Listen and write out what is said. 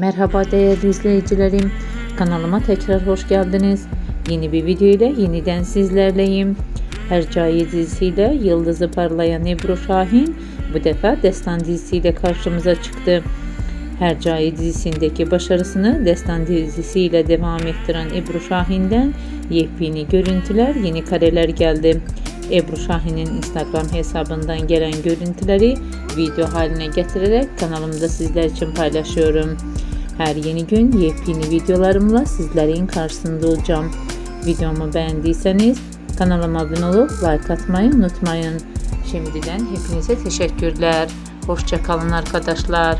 Merhaba değerli izleyicilerim. Kanalıma tekrar hoş geldiniz. Yeni bir video ile yeniden sizlerleyim. Hercai dizisiyle yıldızı parlayan Ebru Şahin bu defa Destan dizisiyle karşımıza çıktı. Hercai dizisindeki başarısını Destan dizisiyle devam ettiren Ebru Şahin'den yepyeni görüntüler, yeni kareler geldi. Ebru Şahin'in Instagram hesabından gelen görüntüleri video haline getirerek kanalımda sizler için paylaşıyorum. Her yeni gün yepyeni videolarımla sizlerin karşısında olacağım. Videomu beğendiyseniz kanalıma abone olup like atmayı unutmayın. Şimdiden hepinize teşekkürler. Hoşçakalın arkadaşlar.